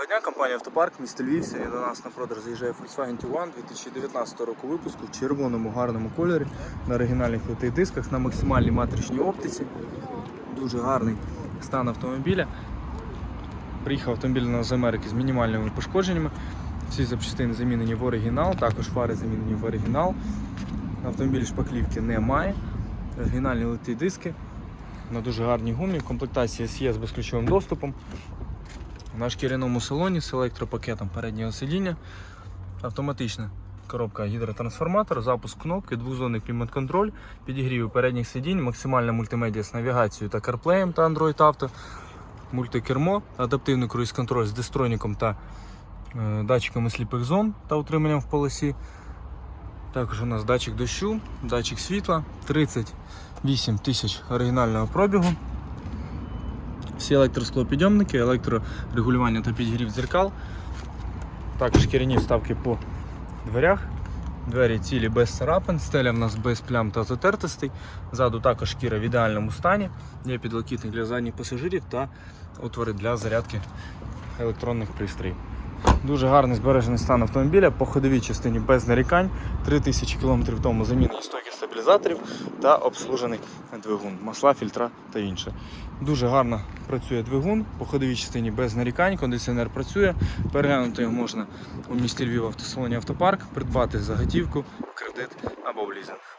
Доброго дня, компанія Автопарк, місто Львів. Сьогодні до нас на продаж заїжджає Volkswagen Tiguan 2019 року випуску в червоному гарному кольорі на оригінальних литих дисках на максимальній матричній оптиці. Дуже гарний стан автомобіля. Приїхав автомобіль на з Америки з мінімальними пошкодженнями. Всі запчастини замінені в оригінал, також фари замінені в оригінал. На автомобілі шпаклівки немає. Оригінальні литі диски на дуже гарній гумі. В комплектації SE з безключовим доступом. На шкіряному салоні з електропакетом переднього сидіння. Автоматична коробка гідротрансформатор, запуск кнопки, двозонний клімат-контроль, підігрів передніх сидінь, максимальна мультимедіа з навігацією та CarPlay та Android Auto, мультикермо, адаптивний круїз-контроль з дистроніком та е, датчиками сліпих зон та утриманням в полосі. Також у нас датчик дощу, датчик світла, 38 тисяч оригінального пробігу. Всі електросклопідйомники, електрорегулювання та підігрів дзеркал. Також шкіряні вставки по дверях. Двері цілі без царапин, стеля в нас без плям та затертостей. Ззаду також шкіра в ідеальному стані. Є підлокітник для задніх пасажирів та отвори для зарядки електронних пристроїв. Дуже гарний збережений стан автомобіля по ходовій частині без нарікань. 3000 км тому замінені стойки стабілізаторів та обслужений двигун, масла, фільтра та інше. Дуже гарно працює двигун по ходовій частині без нарікань, кондиціонер працює. Переглянути його можна у місті Львів автосалоні Автопарк, придбати за готівку, в кредит або в лізинг.